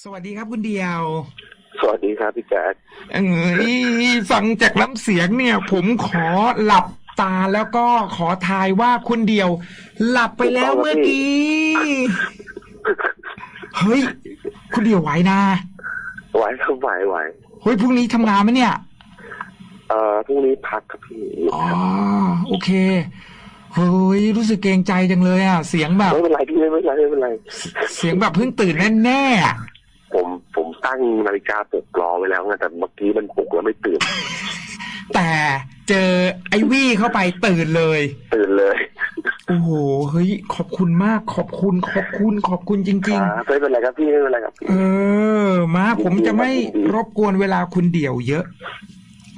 สวัสดีครับคุณเดียว สวัสดีครับพี่แจ๊คเอ้ยฟังจากน้ำเสียงเนี่ย ผมขอหลับตาแล้วก็ขอทายว่าคุณเดียว หลับไปแล้วเมื่อกี้ เฮ้ย คุณเดียวไหวนะ ไหวครับไหวไหวเฮ้ยพรุ่งนี้ทำงานไหมเนี่ย เอ่อพรุ่งนี้พักครับพี่อ๋อโอเคเฮ้ยรู้สึกเกรงใจจังเลยอะ เสียงแบบไม่เป็นไรพี่ไม่เป็นไรไม่เป็นไร เสียงแบบเพิ่งตื่นแน่ๆอะ ผมผมตั้งนาฬิกาปลุกรอไว้แล้วไงแต่เมื่อกี้มันปลุกแล้วไม่ตื่น แต่เจอไอ้วี่เข้าไปตื่นเลย ตื่นเลย โอ้โหเฮ้ยขอบคุณมาก ขอบคุณ ขอบคุณ ขอบคุณจริงคๆรับไม่เป็นไรครับพี่ไม่เป็นไรครับพี่เออ มาผมจะไม่ยินดีรบกวนเวลาคุณเดี่ยวเยอะ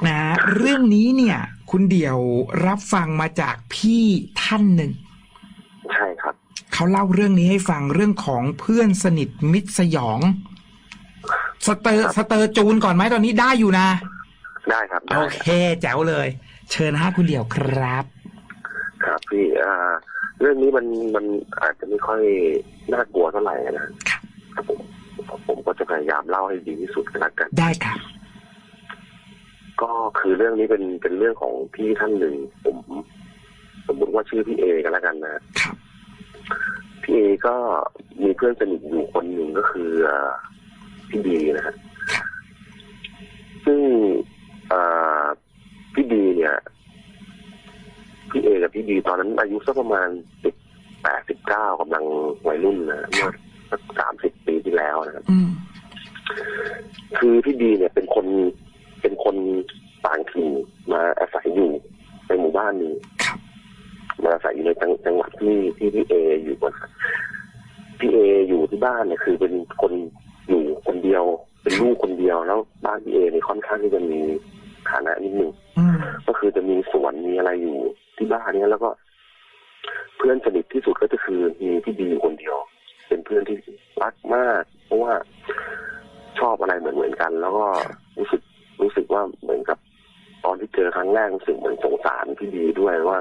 นะเรื่องนี้เนี่ย คุณเดี่ยวรับฟังมาจากพี่ท่านหนึ่งใช่ครับเขาเล่าเรื่องนี้ให้ฟังเรื่องของเพื่อนสนิทมิตรสยอง สเตอร์สเตอร์จูนก่อนไหมตอนนี้ได้อยู่นะ ได้ครับโอได้เคแจ๋วเลย เชิญฮะคุณเดี่ยวครับ ครับพี่อ่าเรื่องนี้มันมันอาจจะไม่ค่อยน่ากลัวเท่าไหร่นะครับผมผมก็จะพยายามเล่าให้ดีที่สุดก็แล้วกัน ได้ครับ ก็คือเรื่องนี้เป็นเป็นเรื่องของพี่ท่านหนึ่งผมสมมติว่าชื่อพี่เอกันแล้วกันนะครับพี่เอก็มีเพื่อนสนิทอยู่คนหนึ่งก็คือเอ่อ พี่บีนะฮะซึ่งเอ่อพี่บีเนี่ยพี่เอกับพี่บีตอนนั้นอายุสักประมาณสิบแปดสิบเก้ากำลังวัยรุ่นนะเมื่อสักสามสิบปีที่แล้วนะครับอืมคือพี่บีเนี่ยเป็นคนเป็นคนต่างถิ่นมาอาศัยอยู่ในหมู่บ้านนี้ครับมาอาศัยอยู่ในจังจังหวัดที่ที่พี่เออยู่นะครับพี่เออยู่ที่บ้านเนี่ยคือเป็นคน อยู่คนเดียว เป็นลูกคนเดียวแล้วบ้านพี่เอเนี่ยค่อนข้างที่จะมีฐานะนิดนึงอืมก็คือจะมีสวนมีอะไรอยู่ที่บ้านเนี้แล้วก็ เพื่อนสนิทที่สุดก็จะคือมีพี่บีอยู่คนเดียว เป็นเพื่อนที่รักมาก เพราะว่าชอบอะไรเหมือนเหมือนๆกัน แล้วก็รู้สึกรู้สึกว่าเหมือนกับตอนที่เจอครั้งแรกรู้สึกเหมือนสงสารพี่บีด้วยว่า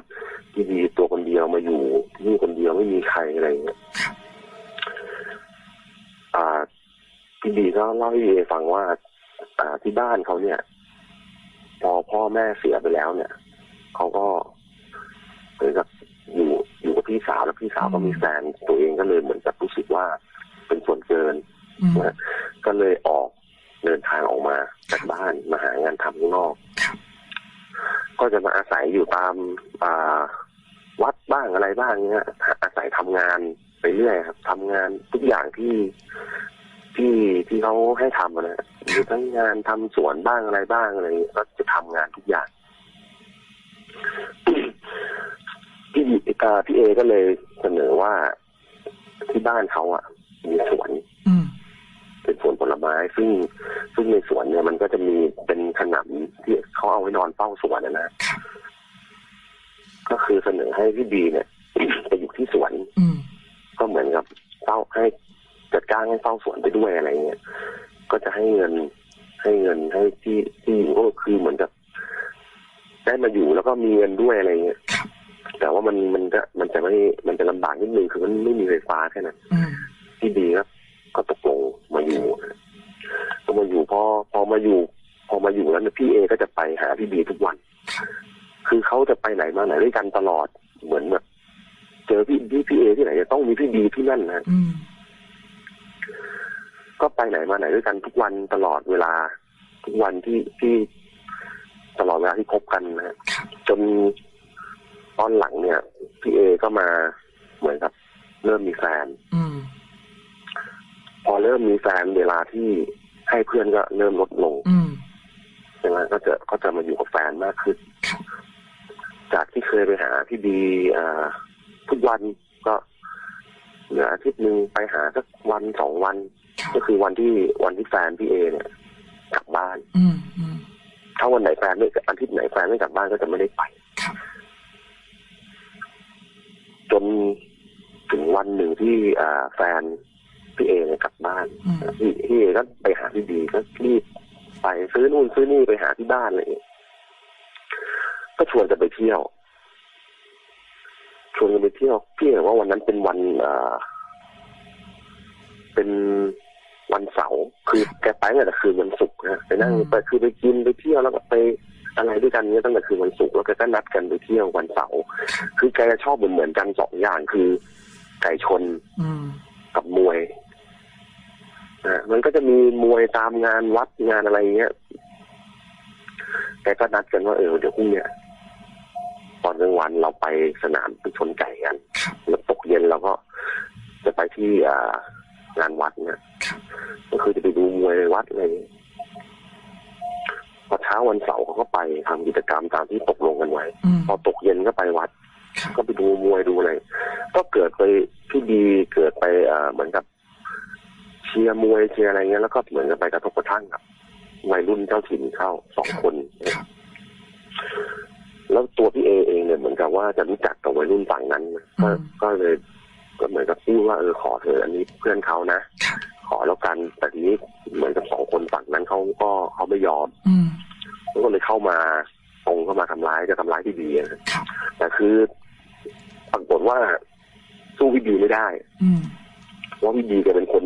พี่บีตัวคนเดียวมาอยู่ที่นี่คนเดียวไม่มีใครอะไรอย่างเงี้ยครับอ่า พี่บีก็เล่าให้เอฟังว่าอ่าที่บ้านเขาเนี่ย พอพ่อแม่เสียไปแล้วเนี่ยเขาก็เหมือนกับอยู่อยู่กับพี่สาวแล้วพี่สาวก็มีแฟนตัวเองก็เลยเหมือนกับรู้สึกว่าเป็นส่วนเกินอืมนะก็เลยออกเดินทางออกมาจากบ้านมาหางานทำข้างนอกครับก็จะมาอาศัยอยู่ตามอ่าวัดบ้างอะไรบ้างเนี้ยอาศัยทำงานไปเรื่อยครับทำงานทุกอย่างที่ ที่ที่เขาให้ทำอะนะมีทั้งงานทำสวนบ้างอะไรบ้างอะไรเงี้ยก็จะทำงานทุกอย่างพี่อ่าพี่เอก็เลยเสนอว่าที่บ้านเขาอะ มีสวนอืมเป็นสวนผลไม้ ซึ่งซึ่งในสวนเนี่ยมันก็จะมีเป็นขนำที่เขาเอาไว้นอนเฝ้าสวนนะนะครับก็คือเสนอให้พี่บีเนี่ยไปอยู่ที่สวนอืมก็เหมือนกับเฝ้าให้ จัดการให้เฝ้าสวนไปด้วยอะไรเงี้ยก็จะให้เงินให้เงินให้ที่ที่อยู่ก็คือเหมือนกับได้มาอยู่แล้วก็มีเงินด้วยอะไรเงี้ยครับแต่ว่ามันมันจะมันจะไม่มันจะลำบากนิดนึงคือมันไม่มีไฟฟ้าแค่นั้นอืมพี่บีก็ก็ตกลงมาอยู่ก็มาอยู่พอพอมาอยู่ พอมาอยู่แล้วเนี่ยพี่เอก็จะไปหาพี่บีทุกวันครับคือเขาจะไปไหนมาไหนด้วยกันตลอดเหมือนแบบเจอพี่พี่พี่เอที่ไหนจะต้องมีพี่บีที่นั่นนะอืม ก็ไปไหนมาไหนด้วยกันทุกวันตลอดเวลา ทุกวันที่ที่ตลอดเวลาที่คบกันนะฮะครับจนตอนหลังเนี่ยพี่เอก็มาเหมือนกับ เริ่มมีแฟนอืมพอเริ่มมีแฟนเวลาที่ให้เพื่อนก็เริ่มลดลงอืมใช่ไหมก็จะก็จะมาอยู่กับแฟนมากขึ้นครับจากที่เคยไปหาพี่บีอ่าทุกวันก็ เหลืออาทิตย์หนึ่งไปหาสักวันสองวันครับก็คือวันที่วันที่แฟนพี่เอเนี่ยกลับบ้านอืมอืมถ้าวันไหนแฟนไม่อาทิตย์ไหนแฟนไม่กลับบ้านก็จะไม่ได้ไปครับจนถึงวันหนึ่งที่อ่าแฟนพี่เอเนี่ยกลับบ้านอืมพี่พี่เอก็ไปหาพี่บีก็รีบไปซื้อนู่นซื้อนี่ไปหาที่บ้านอะไรอย่างเงี้ยก็ชวนจะไปเที่ยว ชวนกันไปเที่ยวพี่เอว่าวันนั้นเป็นวันเอ่อเป็นวันเสาร์คือแกไปตั้งแต่คืนวันศุกร์นะไปนั่งอืมไปคือไปกินไปเที่ยวแล้วก็ไปอะไรด้วยกันเนี้ยตั้งแต่คืนวันศุกร์แล้วแกก็นัดกันไปเที่ยววันเสาร์คือแกจะชอบเหมือนเหมือนๆกันสองอย่างคือไก่ชนอืมกับมวยอะมันก็จะมีมวยตามงานวัดงานอะไรเงี้ยแกก็นัดกันว่าเออเดี๋ยวพรุ่งเนี้ย ตอนกลางวันเราไปสนามไปชนไก่กันครับแล้วตกเย็นเราก็จะไปที่อ่างานวัดเนี่ยครับก็คือจะไปดูมวยในวัดอะไรอย่างเงี้ยพอเช้าวันเสาร์เขาก็ไปทำกิจกรรมตามที่ตกลงกันไว้อืมพอตกเย็นก็ไปวัดครับก็ไปดูมวยดูอะไรก็เกิดไปที่ดีเกิดไปเอ่อเหมือนกับเชียร์มวยเชียร์อะไรเงี้ยแล้วก็เหมือนกับไปกระทบกระทั่งกับวัยรุ่นเจ้าถิ่นเข้าสองคนครับ แล้วตัวพี่เอเองเนี่ยเหมือนกับว่าจะรู้จักกับวัยรุ่นฝั่งนั้นนะก็อืมก็เลยก็เหมือนกับพูดว่าเออขอเธอะอันนี้เพื่อนเขานะครับขอแล้วกันแต่ทีนี้เหมือนกับสองคนฝั่งนั้นเขาก็เขาไม่ยอมอืมเขาก็เลยเข้ามาตรงเข้ามาทำร้ายจะทำร้ายพี่ดีนะครับแต่คือปรากฏว่าสู้พี่ดีไม่ได้อืมเพราะพี่ดีแกเป็นคน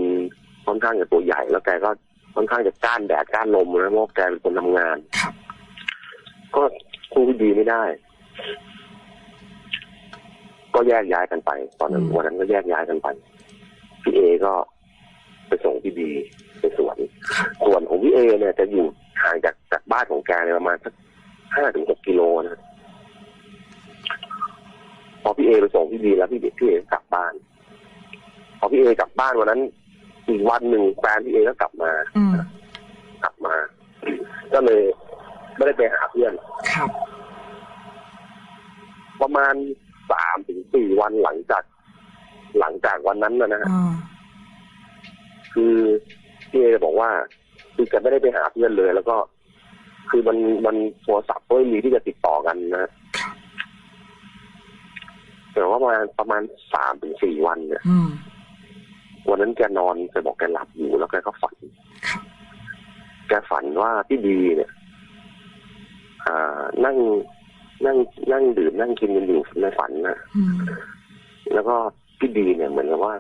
ค่อนข้างจะตัวใหญ่ แล้วแกก็ค่อนข้างจะก้านแดดก้านลมนะเพราะว่าแกเป็นคนทำงานครับก็ สู้พี่ดีไม่ได้ ก็แยกย้ายกันไป ตอนนั้นอืมวันนั้นก็แยกย้ายกันไปพี่เอก็ไปส่งพี่ดีไปสวนส่วนของพี่เอเนี่ยจะอยู่ห่างจากจากบ้านของแกเนี่ยประมาณสักห้าถึงหกกิโลนะพอพี่เอไปส่งพี่ดีแล้วพี่พี่เอกลับบ้าน พอพี่เอกลับบ้านวันนั้นอีกวันหนึ่งแฟนพี่เอก็กลับมาอืมกลับมา ก็เลย ไม่ได้ไปหาเพื่อน ครับ ประมาณสามถึงสี่วันหลังจาก หลังจากวันนั้นนะนะฮะอ่าคือพี่เอบอกว่าคือแกไม่ได้ไปหาเพื่อนเลย แล้วก็ คือมันมันโทรศัพท์ก็ไม่มีที่จะติดต่อกันนะครับแต่ว่าประมาณประมาณสามถึงสี่วันเนี่ยอืมวันนั้นแกนอนแกบอกแกหลับอยู่แล้วแกก็ฝันครับแกฝันว่าพี่ดีเนี่ยอ่า นั่งนั่งนั่งดื่มนั่งกินกันอยู่ในฝันนะอืมแล้วก็พี่ดีเนี่ยเหมือนกับว่า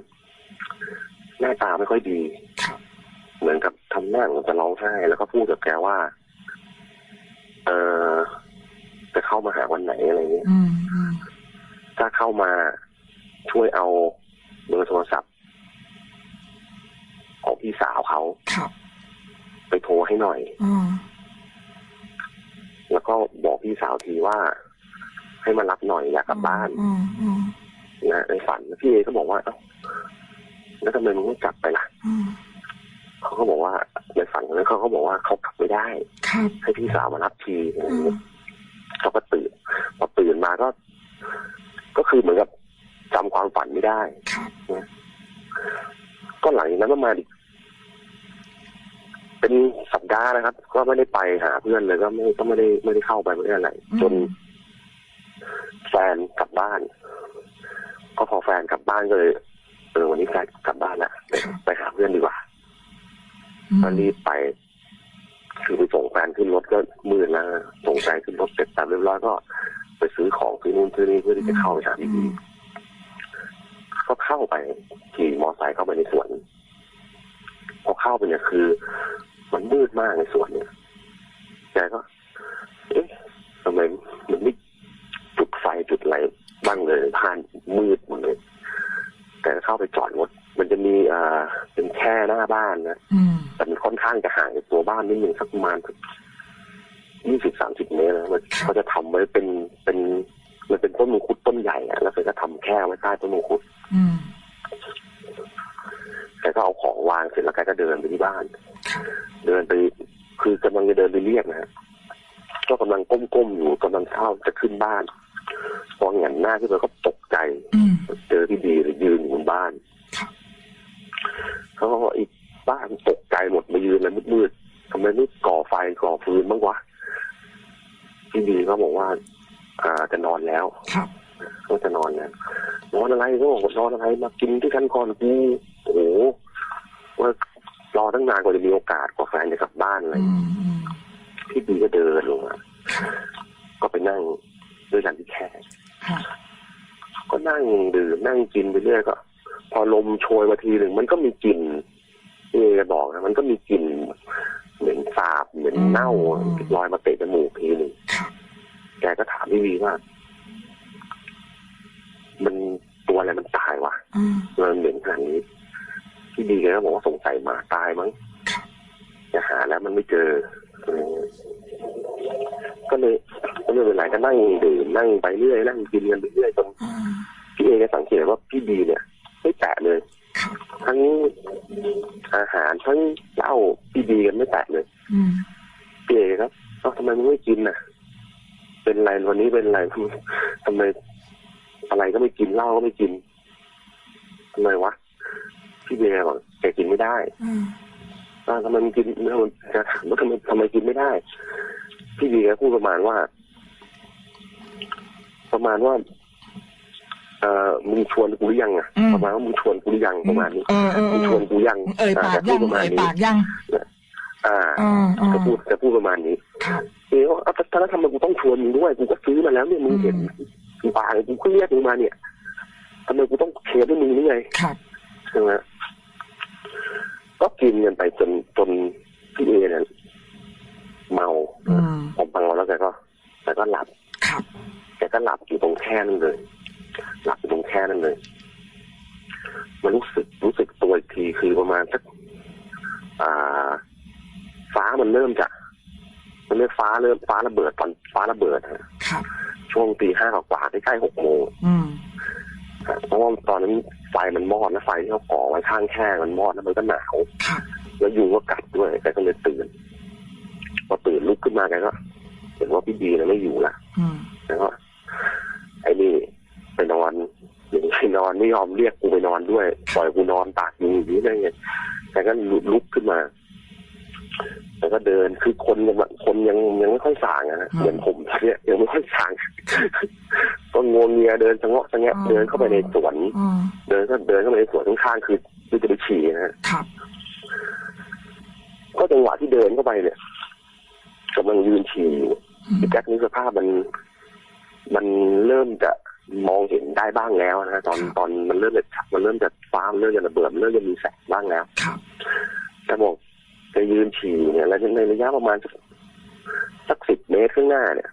หน้าตาไม่ค่อยดีครับเหมือนกับทำหน้าเหมือนจะร้องไห้แล้วก็พูดกับแกว่า เออจะเข้ามาหาวันไหนอะไรเงี้ยอืมอืมถ้าเข้ามาช่วยเอาเบอร์โทรศัพท์ ของพี่สาวเขาครับไปโทรให้หน่อยอ่าแล้ว ก็บอกพี่สาวทีว่า ให้มารับหน่อยอยากกลับบ้านอืมอืมนะในฝันพี่เอก็บอกว่าเอ้าแล้วทำไมมึงไม่กลับไปล่ะอืมเขาก็บอกว่าในฝันนั้นเขาก็บอกว่าเขากลับไม่ได้ครับให้พี่สาวมารับทีอะไรอืเงี้มยเขาก็ตื่นพอตื่นมาก็ ก็คือเหมือนกับจำความฝันไม่ได้ครับก็หลังจากนั้นประมาณอีก เป็นสัปดาห์นะครับ ก็ไม่ได้ไปหาเพื่อนเลยก็ไม่ก็ไม่ได้ไม่ได้เข้าไปไม่ได้อะไร จน แฟนกลับบ้าน ก็พอแฟนกลับบ้านก็เลยเออวันนี้แฟนกลับบ้านละไปไปหาเพื่อนดีกว่าอืมก็รีบไป คือไปส่งแฟนขึ้นรถก็มืดแล้วส่งแฟนขึ้นรถเสร็จตามเรียบร้อยก็ ไปซื้อของซื้อนู่นซื้อนี่เพื่อที่จะเข้าไปหาพี่อืดีมก็เข้าไปขี่มอไซค์เข้าไปในสวนพอเข้าไปเนี่ยคือ มันมืดมากในสวนเนี่ยแกก็ เอ๊ะทำไมมันไม่จุดไฟจุดอะไรบ้างเลยผ่านมืดหมดเลย แต่เข้าไปจอดรถมันจะมีอ่าเป็นแค่หน้าบ้านนะอืมแต่มันค่อนข้างจะห่างจากตัวบ้านนิดนึงสักประมาณยี่สิบสามสิบเมตรนะมันเขาจะทำไว้เป็นเป็นมันเป็นต้นมังคุดต้นใหญ่อะแล้วเขาก็ทำแค่ไว้ใต้ต้นมังคุดอืมแกก็เอาของวางเสร็จแล้วแกก็เดินไปที่บ้านครับ เดินไป คือกำลังจะเดินไปเรียกนะฮะก็กำลังก้มๆอยู่กำลังเข้าจะขึ้นบ้าน พอเห็นหน้าขึ้นไปก็ตกใจอืมเจอพี่ดีเลยยืนอยู่บนบ้านครับเขาก็บอกอีกบ้านตกใจหมดมายืนแล้วมืดๆทำไมไม่ก่อไฟก่อฟืนบ้างวะพี่ดีก็บอกว่า อ่าจะนอนแล้ว ครับก็จะนอนแล้วนอนอะไรก็บอกนอนอะไรมากินด้วยกันก่อนกูโอ้โหว่ารอ ตั้งนานกว่าจะมีโอกาสกว่าแฟนจะกลับบ้านอะไรอืมอืมพี่ดีก็เดินลงมาก็ไปนั่งด้วยกันที่แคร่ครับก็นั่งดื่มนั่งกินไปเรื่อยก็ พอลมโชยมาทีหนึ่งมันก็มีกลิ่นพี่เอบอกนะมันก็มีกลิ่นเหม็นสาบเหม็นเน่าลอยมาเตะจมูกทีหนึ่งครับแกก็ถามพี่วีว่า มันตัวอะไรมันตายวะอ่ามันเหม็นขนาดนี้ พี่ดีแกก็บอกว่าสงสัยหมาตายมั้งครับจะหาแล้วมันไม่เจอเออก็เลยก็ไม่เป็นไรก็นั่งดื่มนั่งไปเรื่อยนั่งกินกันไปเรื่อยจนอ่าพี่เอก็สังเกตว่าพี่ดีเนี่ย ไม่แตะเลยครับทั้งอาหารทั้งเหล้าพี่ดีกันไม่แตะเลยอืมพี่เอครับเอ้าทำไมมึงไม่กินน่ะ เป็นไรวันนี้เป็นไรทำไมอะไรก็ไม่กินเหล้าก็ไม่กินทำไมวะ พี่เบย์บอกแกกินไม่ได้อ่าอ้าวทำไมมันกินทำไมจะถามว่าทำไมทำไมกินไม่ได้ พี่ดีแกพูดประมาณว่า ประมาณว่าเอ่อมึงชวนกูหรือยังอะประมาณว่ามึงชวนกูหรือยังประมาณนี้เออเออเอมึงชวนอกูยังเอ่ยปากแพูยัดงประมาณเอ่ยนี้ปากยังอ่าอ่าอ่าจะพูดจะพูดประมาณนี้ครับเอ๊ะว่าถ้าแล้วทำไมกูต้องชวนมึงด้วยกูก็ซื้อมาแล้วเนี่ยมึงเห็นอืมกูปาเลยกูก็เรียกมึงมาเนี่ยทำไมกูต้องเคลียร์ด้วยมึงนี่ไงครับใช่ไหม ก็กินกันไปจนจนพี่เอเนี่ยเมาอืมพอเมาแล้วแกก็แกก็หลับครับแกก็หลับอยู่ตรงแค่นั้นเลย หลับอยู่ตรงแค่นั้นเลย มันรู้สึกรู้สึกตัวอีกทีคือประมาณสักอ่า ฟ้ามันเริ่มจะมันเรียกฟ้าเริ่มฟ้าระเบิดตอนฟ้าระเบิดฮะครับช่วงตีห้ากว่าๆใกล้ๆหกโมงอืมฮะ เพราะว่าตอนนั้นไฟมันมอดนะไฟที่เขาก่อไว้ข้างแค่มันมอดแล้วมันก็หนาวครับแล้วยุงก็กัดด้วยแกก็เลยตื่นพอตื่นลุกขึ้นมาแกก็เห็นว่าพี่ดีเนี่ยไม่อยู่ละอืมแล้วก็ไอ้นี่ไปนอนหรือไปนอนไม่ยอมเรียกกูไปนอนด้วย ปล่อยกูนอนตากยุงอยู่ได้ไงแกก็ลุกขึ้นมา แล้วก็เดินคือคนยังคนยังยังไม่ค่อยสางอะนะเหมือนผมเนี่ยยังไม่ค่อยสางก็งวงเงียเดินสะเงาะสะแงะเดินเข้าไปในสวนอ่าเดินก็เดินเข้าไปในสวนข้างๆคือคือจะไปฉี่นะฮะครับก็จังหวะที่เดินเข้าไปเนี่ยกำลังยืนฉี่อยู่อืมพี่แจ็คนี่สภาพมัน มันเริ่มจะมองเห็นได้บ้างแล้วนะตอนตอนมันเริ่มจะมันเริ่มจะฟ้ามันเริ่มจะระเบิดมันเริ่มจะมีแสงบ้างแล้วครับแกบอก แกยืนฉี่เนี่ยแล้วในระยะประมาณสักสักสิบเมตรข้างหน้าเนี่ย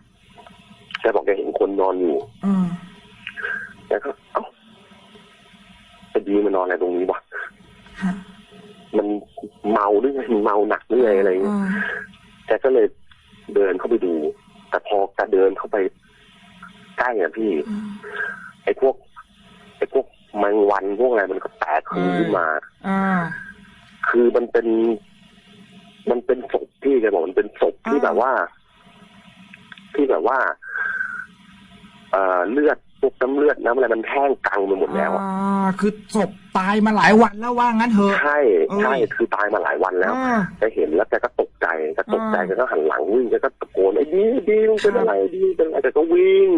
แกบอกแกเห็นคนนอนอยู่อืมแกก็เอ้าไอ้ดีมันนอนอะไรตรงนี้วะฮะมันเมาหรือไงมันเมาหนักหรือไงอะไรอย่างเงี้ยอ่าแกก็เลยเดินเข้าไปดู แต่พอแกเดินเข้าไปใกล้อะพี่อืมไอ้พวก ไอ้พวกแมงวันพวกอะไรมันก็แตกคือขึ้นมาอ่าคือมันเป็น มันเป็นศพที่แกบอกมันเป็นศพที่อ่าแบบว่า ที่แบบว่า เอ่อเลือดพวกน้ำเลือดน้ำอะไรมันแห้งกังไปหมดแล้วอะอ่าคือศพตายมาหลายวันแล้วว่างั้นเถอะ ใช่ใช่เอ้ยคือตายมาหลายวันแล้วอ่า แกเห็นแล้วแกก็ตกใจแกตกใจอ่าแกก็หันหลังวิ่งแกก็ตะโกนไอ้ดีดีมึงเป็นอะไรดีเป็นอะไรแกก็วิ่ง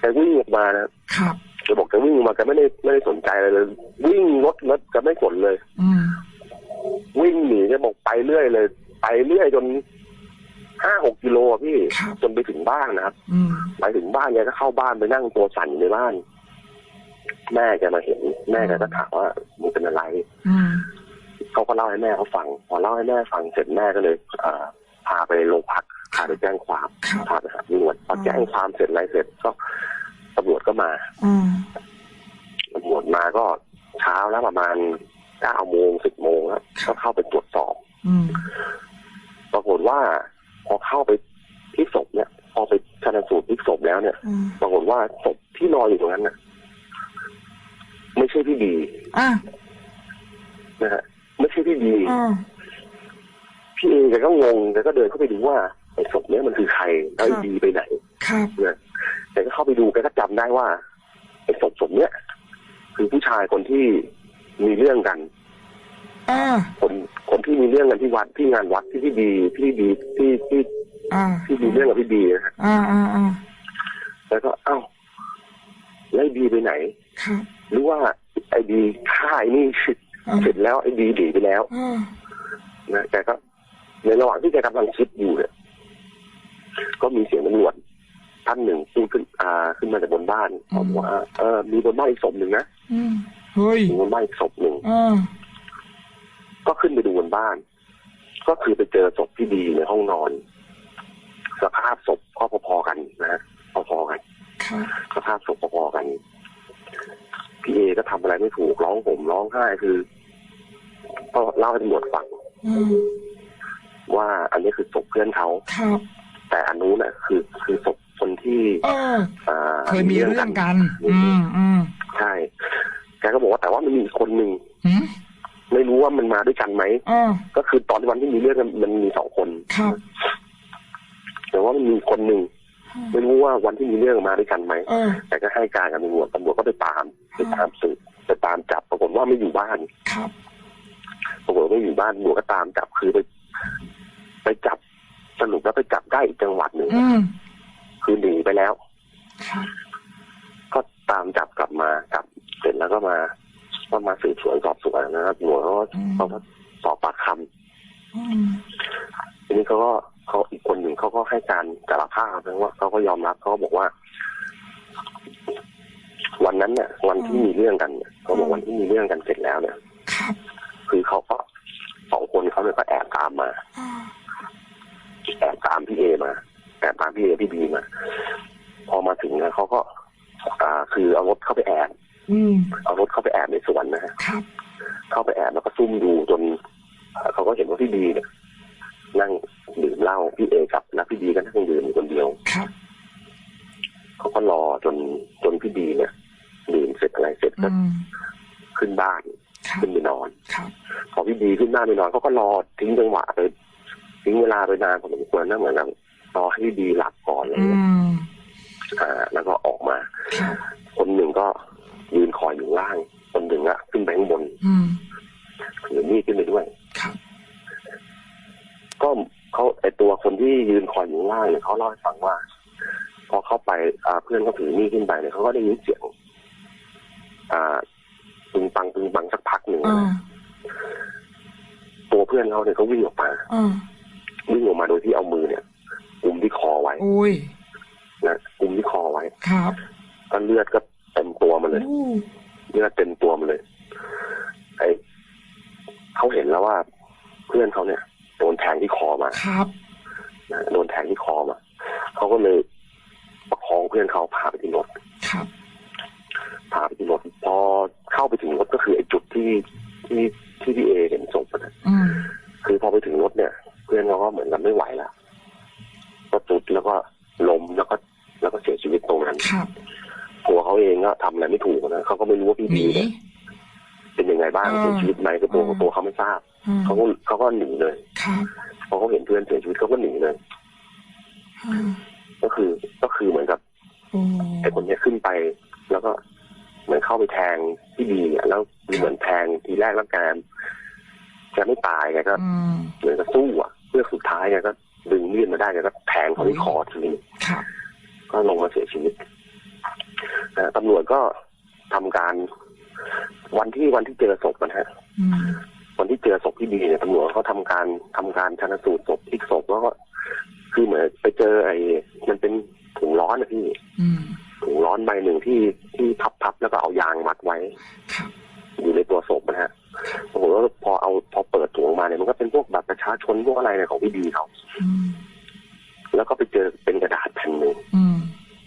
แกวิ่งออกมานะ ครับ แกบอกแกวิ่งออกมาแกไม่ได้ไม่ได้สนใจอะไรเลย วิ่งรถรถแกไม่สนเลย อืม วิ่งหนีแกบอกไปเรื่อยเลย ไปเรื่อยจนห้าหกกิโลอะพี่ครับจนไปถึงบ้านนะครับอืมไปถึงบ้านแกก็เข้าบ้านไปนั่งตัวสั่นอยู่ในบ้าน แม่แกมาเห็น แม่แกก็ถามว่ามึงเป็นอะไรอืมเขาก็เล่าให้แม่เขาฟัง พอเล่าให้แม่ฟังเสร็จแม่ก็เลยเอ่อพาไปโรงพักพาไปแจ้งความครับพาไปหาตำรวจพอแจ้งความเสร็จอะไรเสร็จก็ตำรวจก็มาอืมตำรวจมาก็เช้าแล้วประมาณ เก้าโมงสิบโมงแล้วก็เข้าไปตรวจสอบอืมปรากฏว่าพอเข้าไปที่ศพเนี่ย พอไปชันสูตรที่ศพแล้วเนี่ยอืมปรากฏว่าศพที่นอนอยู่ตรงนั้นน่ะ ไม่ใช่พี่ดีอะนะฮะไม่ใช่พี่ดีอ่าพี่เอแกก็งงแกก็เดินเข้าไปดูว่าไอ้ศพเนี้ยมันคือใครแล้วไอ้ครับดีไปไหนครับเนี่ยแกก็เข้าไปดูแกก็จำได้ว่าไอ้ศพศพเนี้ยคือผู้ชายคนที่ มีเรื่องกันอ่าคนคนที่มีเรื่องกันที่วัดที่งานวัดที่พี่ดีที่ดีที่ที่อ่าที่มีเรื่องกับพี่ดีนะฮะอ่าอ่าอ่าแล้วก็เอ้าแล้วไอ้ดีไปไหนครับหรือว่าไอ้ดีฆ่าไอ้นี่เอ่าสร็จแล้วไอ้ดีหนีไปแล้วอ่านะแกก็ในระหว่างที่แกกำลังคิดอยู่เนี่ยก็มีเสียงตำรวจท่านหนึ่งพูดขึ้นอ่าขึ้นมาจากบนบ้านบอกว่าเออมีบนบ้านอีกศพหนึ่งนะ อืม เฮ้ยมีบนบ้านอีกศพหนึ่งอ่าก็ก็ขึ้นไปดูบนบ้าน ก็คือไปเจอศพพี่ดีในห้องนอน สภาพศพก็พอๆกันนะฮะพอๆกันครับสภาพศพพอๆกัน พี่เอก็ทำอะไรไม่ถูกร้องผมร้องไห้คือก็เล่าให้ตำรวจฟังอืมว่าอันนี้คือศพเพื่อนเขา ครับแต่อันนู้นน่ะคือคือศพคนที่เออ อ่าเคยมีเรื่องกัน อืมอืมใช่ แกก็บอกว่าแต่ว่ามันมีอีกคนหนึ่งหืมไม่รู้ว่ามันมาด้วยกันไหมเออก็คือตอนวันที่มีเรื่องกันมันมีสองคนครับแต่ว่ามันมีคนหนึ่งไม่รู้ว่าวันที่มีเรื่องมาด้วยกันไหมเออแต่ก็ให้การกับตำรวจตำรวจก็ไปตามไปตามสืบไปตามจับปรากฏว่าไม่อยู่บ้านครับปรากฏว่าไม่อยู่บ้านตำรวจก็ตามจับคือไป ไปจับสรุปแล้วไปจับได้อีกจังหวัดหนึ่งอืมคือหนีไปแล้วครับก็ ตามจับกลับมาจับเสร็จแล้วก็มาก็มาสืบสวนสอบสวนนะครับตำรวจเขาก็เขาก็สอบปากคำอืมทีนี้เขาก็เขาอีกคนหนึ่งเขาก็ให้การสารภาพนะว่าเขาก็ยอมรับเขาก็บอกว่า วันนั้นเนี่ยวันที่มีเรื่องกันเนี่ยเขาบอกวันที่มีเรื่องกันเสร็จแล้วเนี่ยครับคือเขาก็สองคนเขาเนี่ยก็แอบตามมาอ่าแอบตามพี่เอมาแอบตามพี่เอพี่บีมา พอมาถึงเนี่ยเขาก็อ่า คือเอารถเข้าไปแอบอืมเอารถเข้าไปแอบในสวนนะฮะครับเข้าไปแอบแล้วก็ซุ่มดูจนเอ่อเขาก็เห็นว่าพี่บีเนี่ยนั่งดื่มเหล้าพี่เอกับแล้วพี่บีก็นั่งดื่มอยู่คนเดียวครับเขาก็รอจนจนพี่บีเนี่ยดื่มเสร็จอะไรเสร็จก็อืมขึ้นบ้านครับขึ้นไปนอนครับพอพี่บีขึ้นบ้านไปนอนเขาก็รอทิ้งจังหวะไปทิ้งเวลาไปนานพอสมควรนะเหมือนกับรอให้พี่บีหลับก่อนอะไรอืเงี้ยมอ่า ครับคนหนึ่งก็ยืนคอยอยู่ข้างล่าง คนหนึ่งอะขึ้นไปข้างบนอืมถือมีดขึ้นไปด้วยครับก็เขาไอตัวคนที่ยืนคอยอยู่ข้างล่างเนี่ยเขาเล่าให้ฟังว่า พอเข้าไปอ่าเพื่อนเขาถือมีดขึ้นไปเนี่ยเขาก็ได้ยินเสียงอ่าปึงปังปึงปังสักพักหนึ่งอ่านะตัวเพื่อนเขาเนี่ยเขาวิ่งออกมาอ่าวิ่งออกมาโดยที่เอามือเนี่ยกุมที่คอไว้โอ้ยนะกุมที่คอไว้ครับ ก็เลือดก็เต็มตัวมันเลยอู้เลือดเต็มตัวมันเลย ไอเขาเห็นแล้วว่า เพื่อนเขาเนี่ยโดนแทงที่คอมา ครับนะโดนแทงที่คอมาเขาก็เลยประคองเพื่อนเขาพาไปที่รถครับพาไปที่รถพอเข้าไปถึงรถก็คือไอ้จุดที่ที่ที่พี่เอเห็นศพนะอืมคือพอไปถึงรถเนี่ย เพื่อนเขาก็เหมือนกับไม่ไหวแล้วก็จุดแล้วก็ล้มแล้วก็ แล้วก็เสียชีวิตตรงนั้นครับ ตัวเขาเองก็ทำอะไรไม่ถูกนะเขาก็ไม่รู้ว่าพี่หบีนีเนี่ยเป็นยังไงบ้างอ่าเสียชีวิตไหมก็ตัวอ่าตัวเขาไม่ทราบอืมเขาก็เขาก็หนีเลยครับพอเขาเห็นเพื่อนเสียชีวิตเขาก็หนีเลยอ่าก็คือก็คือเหมือนกับโอ้ไอ้คนเนี้ยขึ้นไป แล้วก็เหมือนเข้าไปแทงพี่บีอะแล้วเหมือนแทงทีแรกแล้วแกแกไม่ตายแกก็อืมเหมือนกับสู้อะเพื่อสุดท้ายแกก็ดึงมีดมาได้แกก็แทงเขาที่คอทีนึงครับก็ลงมาเสียชีวิตนะ ตำรวจก็ทำการวันที่วันที่เจอศพนะฮะอืมวันที่เจอศพพี่บีเนี่ยตำรวจเขาทำการทำการชันสูตรศพพลิกศพแล้วก็คือเหมือนไปเจอไอ้มันเป็นถุงร้อนนะพี่อืมถุงร้อนใบหนึ่งที่ที่พับๆแล้วก็เอายางมัดไว้ครับอยู่ในตัวศพนะฮะปรากฏว่าพอเอาพอเปิดถุงออกมาเนี่ยมันก็เป็นพวกบัตรประชาชนพวกอะไรเนี่ยของพี่บีเขาอืมแล้วก็ไปเจอเป็นกระดาษแผ่นหนึ่งอืม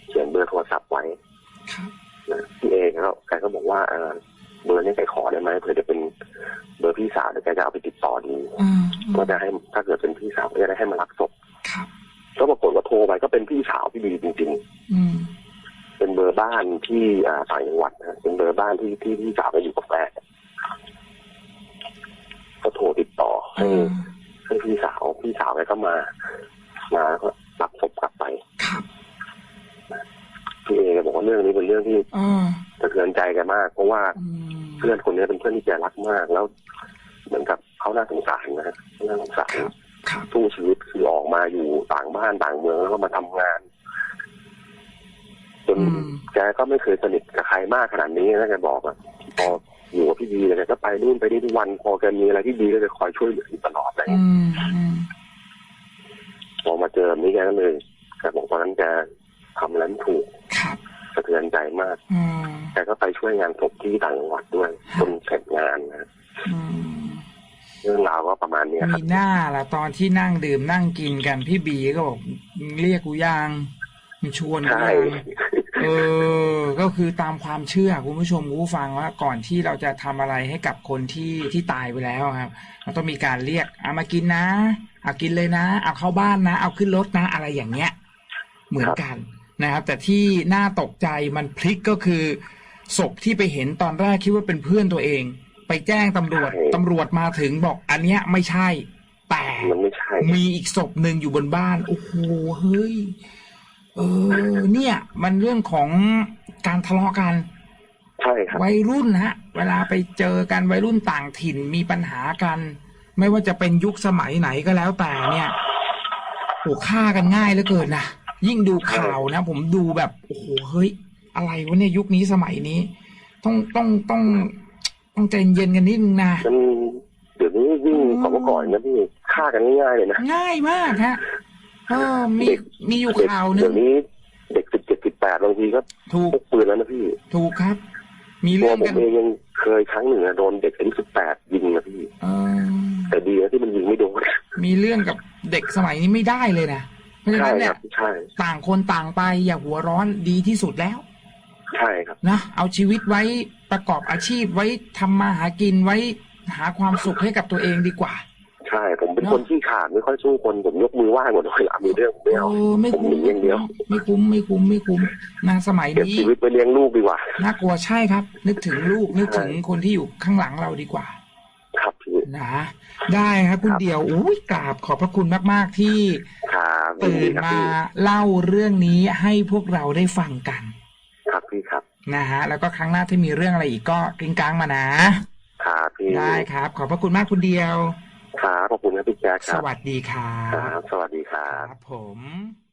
เขียนเบอร์โทรศัพท์ไว้ครับนะ พี่เอเขาแกก็บอกว่าเออเบอร์นี้แกขอได้ไหมเผื่อจะเป็นเบอร์พี่สาวเดี๋ยวแกจะเอาไปติดต่อดูอ่าว่าจะให้ถ้าเกิดเป็นพี่สาวก็จะได้ให้มารับศพครับก็ปรากฏว่าโทรไปก็เป็นพี่สาวพี่บีจริงอืมๆเป็นเบอร์บ้านที่อ่าต่างจังหวัดนะเป็นเบอร์บ้านที่ที่พี่สาวไปอยู่กับแฟนก็โทรติดต่อให้อ่าให้พี่สาวพี่สาวแกก็มามาก็ รื่องนี้เป็นเรื่องที่อ่าสะเทือนใจแกมาก เพราะว่าอืมเพื่อนคนนี้เป็นเพื่อนที่แกรักมากแล้วเหมือนกับเขาน่าสงสารนะฮะน่าสงสารครับครับสู้ชีวิตคือออกมาอยู่ต่างบ้านต่างเมืองแล้วก็มาทำงานจนอืมแกก็ไม่เคยสนิทกับใครมากขนาดนี้นะแกบอกอะพออยู่กับพี่ดีแกก็ไปนู่นไปนี่ทุกวัน พอแกมีอะไรที่ดีก็จะคอยช่วยเหลืออยู่ตลอดเลยอืมอืมพอมาเจอแบบนี้แกก็เลยแกบอกตอนนั้นแกทำอะไรไม่ถูกครับ สะเทือนใจมากอืมแกก็ไปช่วยงานศพที่ต่างจังหวัดด้วยจนเสร็จงานนะอืมเรื่องราวก็ประมาณเนี้ยคมีรับหน้าละตอนที่นั่งดื่มนั่งกินกันพี่บีก็บอกมึงเรียกกูยังมึงชวนกูใช่ยังเออ ก็คือตามความเชื่อคุณผู้ชมคุณผู้ฟังว่าก่อนที่เราจะทำอะไรให้กับคนที่ที่ตายไปแล้วครับเราต้องมีการเรียกเอามากินนะ เอากินเลยนะ เอาเข้าบ้านนะ เอาขึ้นรถนะ อะไรอย่างเงี้ย เหมือนกัน นะครับ แต่ที่น่าตกใจมันพลิกก็คือศพที่ไปเห็นตอนแรกคิดว่าเป็นเพื่อนตัวเอง ไปแจ้งตำรวจใช่ตำรวจมาถึงบอกอันเนี้ยไม่ใช่ แต่มันไม่ใช่มีอีกศพหนึ่งอยู่บนบ้านโอ้โหเฮ้ยเออ เนี่ย มันเรื่องของการทะเลาะกันใช่ครับวัยรุ่นฮะ เวลาไปเจอกันวัยรุ่นต่างถิ่นมีปัญหากัน ไม่ว่าจะเป็นยุคสมัยไหนก็แล้วแต่เนี่ยโอ้ฆ่ากันง่ายเหลือเกินนะ ยิ่งดูข่าวนะ ผมดูแบบโอ้โหเฮ้ย อะไรวะเนี่ยยุคนี้สมัยนี้ ต้องต้องต้องต้องใจเย็นกันนิดนึงนะมันเดี๋ยวนี้ยิ่งกว่าเมื่อก่อนนะพี่ฆ่ากันง่ายๆเลยนะง่ายมากฮะเออมีมีอยู่เด็กข่าวหนึเดี๋ยงวนี้ เด็กสิบเจ็ดสิบแปดบางทีก็ถูกพกปืนแล้วนะพี่ ถูกครับ มีตัเรื่วองผกัมนเองยังเคยครั้งหนึ่งอะโดนเด็กอายุสิบแปดยิงนะพี่เออแต่ดีนะที่มันยิงไม่โดนมีเรื่องกับเด็กสมัยนี้ไม่ได้เลยนะ เพราะฉะใช่นั้นคเนี่รัยบใช่ต่างคนต่างไปอย่าหัวร้อนดีที่สุดแล้ว ใช่ครับนะเอาชีวิตไว้ประกอบอาชีพไว้ทำมาหากินไว้หาความสุขให้กับตัวเองดีกว่า ใช่ ผมเป็นเนอะคนที่ขาดไม่ค่อยสู้คนผมยกมือไหว้หมดเลยเวลามีเรื่องผมไม่เอาเออไม่ผมหคุ้มนีอย่างเดียว ไม่คุ้มไม่คุ้มไม่คุ้มนะสมัยเก็บนี้ชีวิตไปเลี้ยงลูกดีกว่าน่ากลัวใช่ครับ นึกถึงลูกนึกถึงคนที่อยู่ข้างหลังเราดีกว่าครับพี่ นะได้ครับคุณครับเดียวอุ้ยกราบขอบพระคุณมาก ๆ ที่ครับยินตื่ดีนครับมาพี่เล่าเรื่องนี้ให้พวกเราได้ฟังกัน ครับพี่ครับนะฮะแล้วก็ครั้งหน้าที่มีเรื่องอะไรอีกก็กริ้งกลางมานะครับพี่ได้ครับ ขอบพระคุณมากคุณเดียวครับขอบคุณครับพี่แจ๊คคสรับวัสดีครัครับบสวัสดีครัคบรับผม